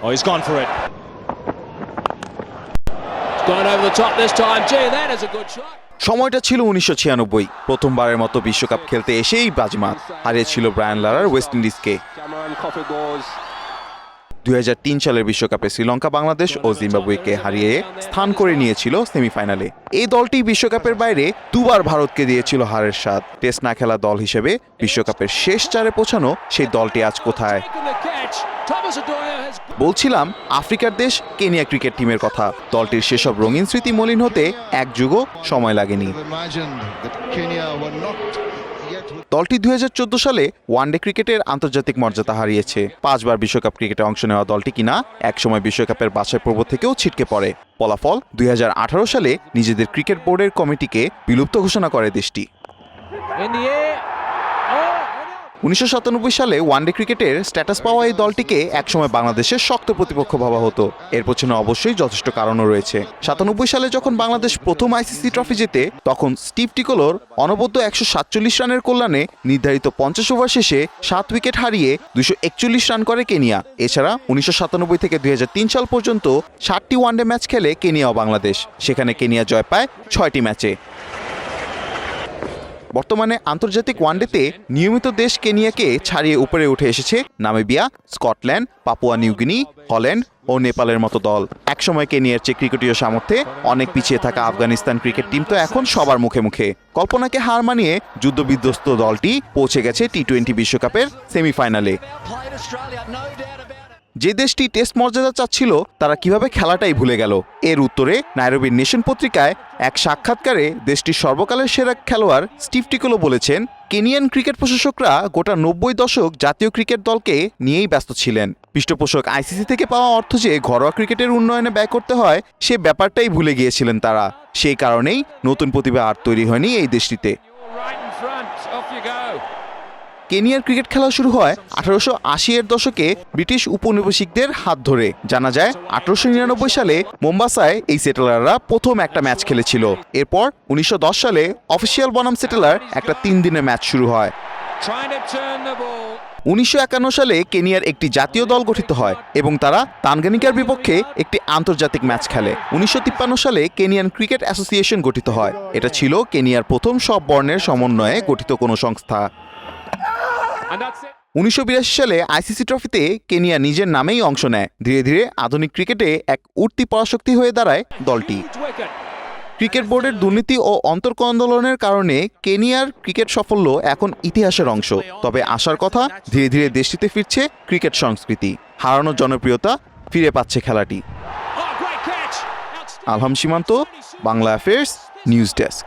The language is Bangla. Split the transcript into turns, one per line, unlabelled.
Oh, he's gone for it.
সময়টা ছিল উনিশশো ছিয়ানব্বই। প্রথমবারের মতো বিশ্বকাপ খেলতে এসেই বাজমাত। হারিয়েছিল ব্রায়ান লারার ওয়েস্ট ইন্ডিজকে। দুই সালের বিশ্বকাপে শ্রীলঙ্কা, বাংলাদেশ ও জিম্বাবুয়েকে হারিয়ে স্থান করে নিয়েছিল সেমিফাইনালে। এই দলটি বিশ্বকাপের বাইরে দুবার ভারতকে দিয়েছিল হারের স্বাদ। টেস্ট না খেলা দল হিসেবে বিশ্বকাপের শেষ চারে পৌঁছানো সেই দলটি আজ কোথায়? বলছিলাম, আফ্রিকার দেশ কেনিয়া ক্রিকেট টিমের কথা। দলটির সেসব রঙিন স্মৃতি মলিন হতে এক যুগও সময় লাগেনি। দলটি দুই হাজার চোদ্দ সালে ওয়ানডে ক্রিকেটের আন্তর্জাতিক মর্যাদা হারিয়েছে। পাঁচবার বিশ্বকাপ ক্রিকেটে অংশ নেওয়া দলটি কিনা, একসময় বিশ্বকাপের বাছাই পর্ব থেকেও ছিটকে পড়ে। ফলাফল দুই হাজার আঠারো সালে নিজেদের ক্রিকেট বোর্ডের কমিটিকে বিলুপ্ত ঘোষণা করে দেশটি। উনিশশো সালে ওয়ানডে ক্রিকেটের স্ট্যাটাস পাওয়া এই দলটিকে একসময় বাংলাদেশের শক্ত প্রতিপক্ষ ভাবা হতো। এর পেছনে অবশ্যই যথেষ্ট কারণও রয়েছে। সাতানব্বই সালে যখন বাংলাদেশ প্রথম আইসিসি ট্রফি জেতে, তখন স্টিভ টিকোলোর অনবদ্য একশো সাতচল্লিশ রানের কল্যাণে নির্ধারিত পঞ্চাশ ওভার শেষে সাত উইকেট হারিয়ে দুশো একচল্লিশ রান করে কেনিয়া। এছাড়া উনিশশো সাতানব্বই থেকে দুই হাজার তিন সাল পর্যন্ত ষাটটি ওয়ানডে ম্যাচ খেলে কেনিয়া ও বাংলাদেশ। সেখানে কেনিয়া জয় পায় ছয়টি ম্যাচে। বর্তমানে আন্তর্জাতিক ওয়ানডেতে নিয়মিত দেশ কেনিয়াকে ছাড়িয়ে উপরে উঠে এসেছে Namibia, Scotland, Papua New Guinea Holland ও নেপালের মতো দল। একসময় কেনিয়ার চেয়ে ক্রিকেটীয় সামর্থ্যে অনেক পিছিয়ে থাকা আফগানিস্তান ক্রিকেট টিম তো এখন সবার মুখে মুখে। কল্পনাকে হার মানিয়ে যুদ্ধবিধ্বস্ত দলটি পৌঁছে গেছে টি টোয়েন্টি বিশ্বকাপের সেমিফাইনালে। যে দেশটি টেস্ট মর্যাদা চাচ্ছিল, তারা কীভাবে খেলাটাই ভুলে গেল? এর উত্তরে, নাইরোবির নেশন পত্রিকায় এক সাক্ষাৎকারে দেশটির সর্বকালের সেরা খেলোয়াড় স্টিভ টিকোলো বলেছেন, কেনিয়ান ক্রিকেট প্রশাসকরা গোটা নব্বই দশক জাতীয় ক্রিকেট দলকে নিয়েই ব্যস্ত ছিলেন। পৃষ্ঠপোষক আইসিসি থেকে পাওয়া অর্থ যে ঘরোয়া ক্রিকেটের উন্নয়নে ব্যয় করতে হয়, সে ব্যাপারটাই ভুলে গিয়েছিলেন তারা। সেই কারণেই নতুন প্রতিভা আর তৈরি হয়নি এই দেশটিতে। কেনিয়ার ক্রিকেট খেলা শুরু হয় আঠারোশো আশি এর দশকে ব্রিটিশ উপনিবেশিকদের হাত ধরে। জানা যায় আঠারোশো নিরানব্বই সালে মোম্বাসায় এই সেটেলাররা প্রথম একটা ম্যাচ খেলেছিল। এরপর উনিশশো দশ সালে অফিসিয়াল বনাম সেটেলার একটা তিন দিনের ম্যাচ শুরু হয়. উনিশশো সালে কেনিয়ার একটি জাতীয় দল গঠিত হয় এবং তারা তানগানিকার বিপক্ষে একটি আন্তর্জাতিক ম্যাচ খেলে। উনিশশো তিপ্পান্ন সালে কেনিয়ান ক্রিকেট অ্যাসোসিয়েশন গঠিত হয়। এটা ছিল কেনিয়ার প্রথম সব বর্ণের সমন্বয়ে গঠিত কোনো সংস্থা. উনিশশো বিরাশি সালে আইসিসি ট্রফিতে কেনিয়া নিজের নামেই অংশ নেয়। ধীরে ধীরে আধুনিক ক্রিকেটে এক উঠতি পরাশক্তি হয়ে দাঁড়ায় দলটি। ক্রিকেট বোর্ডের দুর্নীতি ও অন্তর্ক আন্দোলনের কারণে কেনিয়ার ক্রিকেট সাফল্য এখন ইতিহাসের অংশ। তবে আসার কথা ধীরে ধীরে দেশটিতে ফিরছে ক্রিকেট সংস্কৃতি। হারানোর জনপ্রিয়তা ফিরে পাচ্ছে খেলাটি।
Oh.
আলহাম সীমান্ত বাংলা অ্যাফেয়ার্স নিউজ ডেস্ক।